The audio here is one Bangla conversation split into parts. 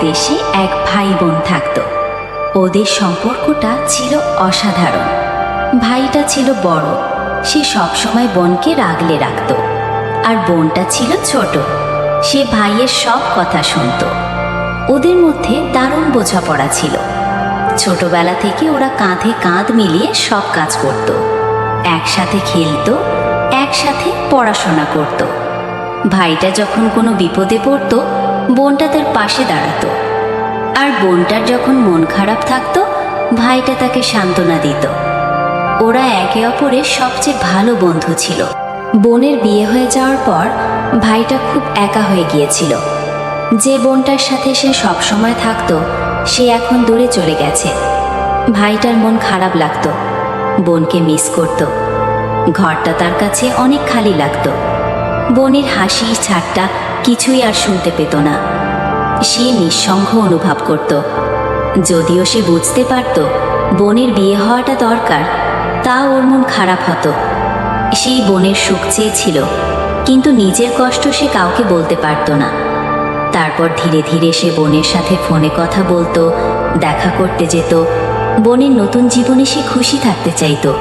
দেশে এক ভাই বোন থাকত। ওদের সম্পর্কটা ছিল অসাধারণ। ভাইটা ছিল বড়। সে সবসময় বোনকে রাগলে রাখত। আর বোনটা ছিল ছোট। সে ভাইয়ের সব কথা শুনতো। ওদের মধ্যে দারুণ বোঝাপড়া ছিল। ছোটবেলা থেকে ওরা কাঁধে কাঁধ মিলিয়ে সব কাজ করত। একসাথে খেলতো, একসাথে পড়াশোনা করত। ভাইটা যখন কোনো বিপদে পড়তো বোনটা তার পাশে দাঁড়াতো। আর বোনটার যখন মন খারাপ থাকতো, ভাইটা তাকে সান্ত্বনা দিত। ওরা একে অপরের সবচেয়ে ভালো বন্ধু ছিল। বোনের বিয়ে হয়ে যাওয়ার পর, ভাইটা খুব একা হয়ে গিয়েছিল। যে বোনটার সাথে সে সবসময় থাকতো, সে এখন দূরে চলে গেছে। ভাইটার মন খারাপ লাগতো। বোনকে মিস করত। ঘরটা তার কাছে অনেক খালি লাগতো। বোনের হাসি ছাড়টা কিছুই আর শুনতে পেত না। সে নিঃসঙ্গ অনুভব করত। যদিও সে বুঝতে পারত, বোনের বিয়ে হওয়াটা দরকার, তা ওর মন খারাপ হতো। সেই বোনের সুখ চেয়েছিল, কিন্তু নিজের কষ্ট সে কাউকে বলতে পারত না। তারপর ধীরে ধীরে সে বোনের সাথে ফোনে কথা বলতো, দেখা করতে যেত, বোনের নতুন জীবনে সে খুশি থাকতে চাইত।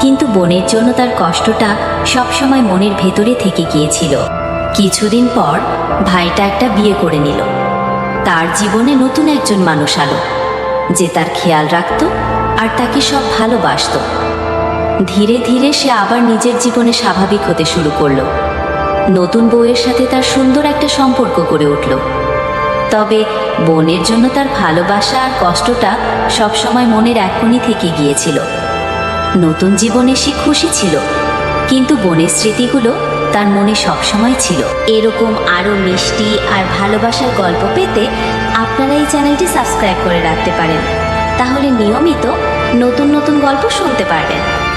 কিন্তু বোনের জন্য তার কষ্টটা সবসময় মনের ভেতরে থেকে গিয়েছিল। কিছুদিন পর ভাইটা একটা বিয়ে করে নিল। তার জীবনে নতুন একজন মানুষ আলো, যে তার খেয়াল রাখত আর তাকে সব ভালোবাসতো। ধীরে ধীরে সে আবার নিজের জীবনে স্বাভাবিক হতে শুরু করল। নতুন বউয়ের সাথে তার সুন্দর একটা সম্পর্ক গড়ে উঠল। তবে বোনের জন্য তার ভালোবাসা আর কষ্টটা সবসময় মনের এখনই থেকে গিয়েছিল। নতুন জীবনে সে খুশি ছিল, কিন্তু বোনের স্মৃতিগুলো তার মনে সবসময় ছিল। এরকম আরও মিষ্টি আর ভালোবাসার গল্প পেতে আপনারা এই চ্যানেলটি সাবস্ক্রাইব করে রাখতে পারেন। তাহলে নিয়মিত নতুন নতুন গল্প শুনতে পারবেন।